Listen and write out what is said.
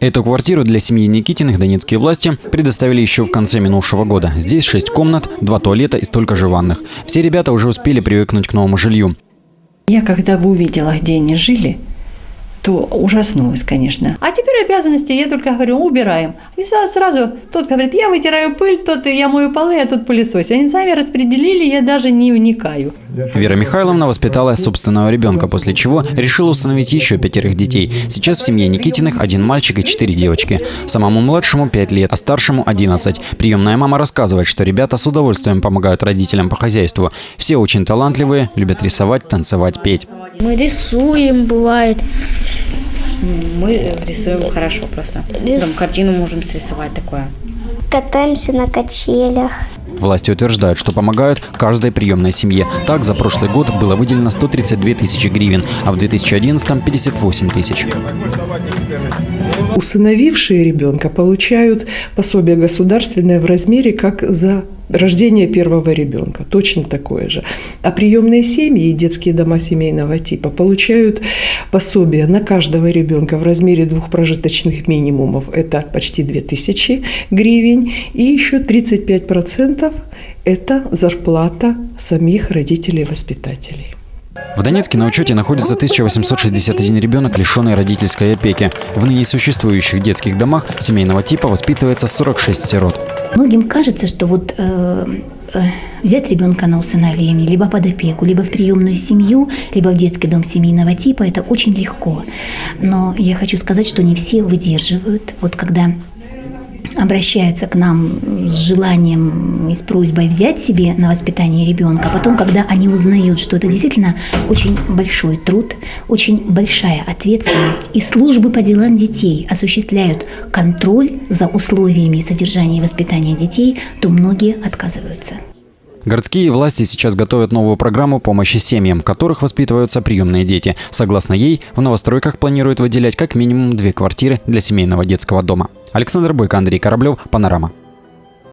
Эту квартиру для семьи Никитиных донецкие власти предоставили еще в конце минувшего года. Здесь шесть комнат, два туалета и столько же ванных. Все ребята уже успели привыкнуть к новому жилью. Я когда увидела, где они жили, то ужаснулась, конечно. А теперь обязанности, я только говорю, убираем. И сразу тот говорит, я вытираю пыль, тот я мою полы, а тот пылесос. Они сами распределили, я даже не вникаю. Вера Михайловна воспитала собственного ребенка, после чего решила установить еще пятерых детей. Сейчас в семье Никитиных один мальчик и четыре девочки. Самому младшему 5 лет, а старшему 11. Приемная мама рассказывает, что ребята с удовольствием помогают родителям по хозяйству. Все очень талантливые, любят рисовать, танцевать, петь. Мы рисуем, бывает. Мы рисуем хорошо просто. Рис- Там картину можем срисовать такое. Катаемся на качелях. Власти утверждают, что помогают каждой приемной семье. Так, за прошлый год было выделено 132 тысячи гривен, а в 2011 – 58 тысяч. Усыновившие ребенка получают пособие государственное в размере как за рождение первого ребенка, точно такое же. А приемные семьи и детские дома семейного типа получают пособие на каждого ребенка в размере двух прожиточных минимумов, это почти 2000 гривен, и еще 35% это зарплата самих родителей-воспитателей. В Донецке на учете находится 1861 ребенок, лишенный родительской опеки. В ныне существующих детских домах семейного типа воспитывается 46 сирот. Многим кажется, что вот э, э, взять ребенка на усыновление, либо под опеку, либо в приемную семью, либо в детский дом семейного типа, это очень легко. Но я хочу сказать, что не все выдерживают. Вот когда обращаются к нам с желанием и с просьбой взять себе на воспитание ребенка. А потом, когда они узнают, что это действительно очень большой труд, очень большая ответственность, и службы по делам детей осуществляют контроль за условиями содержания и воспитания детей, то многие отказываются. Городские власти сейчас готовят новую программу помощи семьям, в которых воспитываются приемные дети. Согласно ей, в новостройках планируют выделять как минимум две квартиры для семейного детского дома. Александр Бойко, Андрей Кораблев, Панорама.